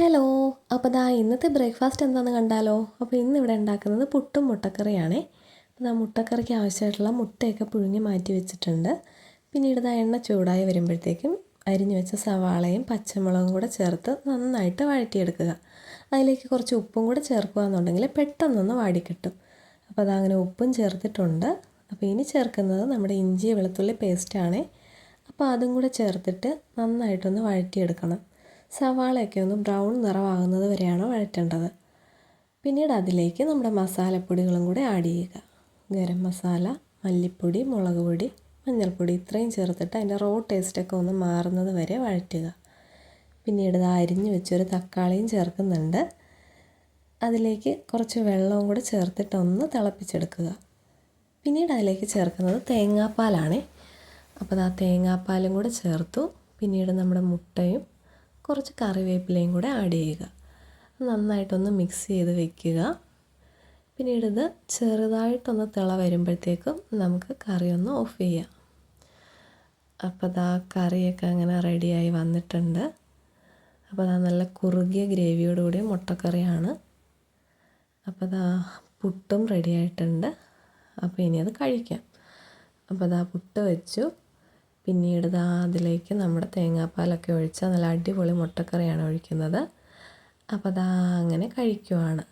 Hello അപ്പോൾ ദാ ഇന്നത്തെ ബ്രേക്ക്ഫാസ്റ്റ് എന്താണെന്ന് കണ്ടാലോ? അപ്പോൾ ഇന്ന് ഇവിടെ ഉണ്ടാക്കുന്നത് പുട്ടും മുട്ടക്കറിയാണ്. അപ്പോൾ ദാ മുട്ടക്കറിക്ക് ആവശ്യമായിട്ടുള്ള മുട്ടയൊക്കെ പുഴുങ്ങി മാറ്റി വെച്ചിട്ടുണ്ട്. പിന്നീട് ദാ എണ്ണ ചൂടായി വരുമ്പോഴത്തേക്കും അരിഞ്ഞു വെച്ച സവാളയും പച്ചമുളകും കൂടെ ചേർത്ത് നന്നായിട്ട് വഴറ്റിയെടുക്കുക. അതിലേക്ക് കുറച്ച് ഉപ്പും കൂടെ ചേർക്കുകയെന്നുണ്ടെങ്കിൽ പെട്ടെന്നൊന്ന് വാടിക്കിട്ടും. അപ്പോൾ അതങ്ങനെ ഉപ്പും ചേർത്തിട്ടുണ്ട്. അപ്പോൾ ഇനി ചേർക്കുന്നത് നമ്മുടെ ഇഞ്ചി വെളുത്തുള്ളി പേസ്റ്റാണേ അപ്പോൾ അതും കൂടെ ചേർത്തിട്ട് നന്നായിട്ടൊന്ന് വഴറ്റിയെടുക്കണം. സവാളയൊക്കെ ഒന്ന് ബ്രൗൺ നിറമാകുന്നത് വരെയാണ് വഴറ്റേണ്ടത്. പിന്നീട് അതിലേക്ക് നമ്മുടെ മസാലപ്പൊടികളും കൂടെ ആഡ് ചെയ്യുക. ഗരം മസാല മല്ലിപ്പൊടി മുളക് പൊടി മഞ്ഞൾപ്പൊടി ഇത്രയും ചേർത്തിട്ട് അതിന്റെ റോ ടേസ്റ്റൊക്കെ ഒന്ന് മാറുന്നത് വരെ വഴറ്റുക. പിന്നീട് ഇത് അരിഞ്ഞ് വെച്ചൊരു തക്കാളിയും ചേർക്കുന്നുണ്ട്. അതിലേക്ക് കുറച്ച് വെള്ളവും കൂടെ ചേർത്തിട്ട് ഒന്ന് തിളപ്പിച്ചെടുക്കുക. പിന്നീട് അതിലേക്ക് ചേർക്കുന്നത് തേങ്ങാപ്പാലാണ്. അപ്പോൾ ആ തേങ്ങാപ്പാലും കൂടെ ചേർത്തു. പിന്നീട് നമ്മുടെ മുട്ടയും കുറച്ച് കറിവേപ്പിലയും കൂടെ ആഡ് ചെയ്യുക. നന്നായിട്ടൊന്ന് മിക്സ് ചെയ്ത് വെക്കുക. പിന്നീട് ഇത് ചെറുതായിട്ടൊന്ന് തിള വരുമ്പോഴത്തേക്കും നമുക്ക് കറി ഒന്ന് ഓഫ് ചെയ്യാം. അപ്പോൾ അതാ കറിയൊക്കെ അങ്ങനെ റെഡിയായി വന്നിട്ടുണ്ട്. അപ്പോൾ അതാ നല്ല കുറുകിയ ഗ്രേവിയോടുകൂടിയ മുട്ടക്കറിയാണ്. അപ്പോൾ അതാ പുട്ടും റെഡി ആയിട്ടുണ്ട്. അപ്പോൾ ഇനി അത് കഴിക്കാം. അപ്പോൾ അതാ പുട്ട് വെച്ചു. പിന്നീട് ദാ അതിലേക്ക് നമ്മുടെ തേങ്ങാപ്പാലൊക്കെ ഒഴിച്ച് നല്ല അടിപൊളി മുട്ടക്കറിയാണ് ഒഴിക്കുന്നത്. അപ്പോൾ ദാ അങ്ങനെ കഴിക്കുവാണ്.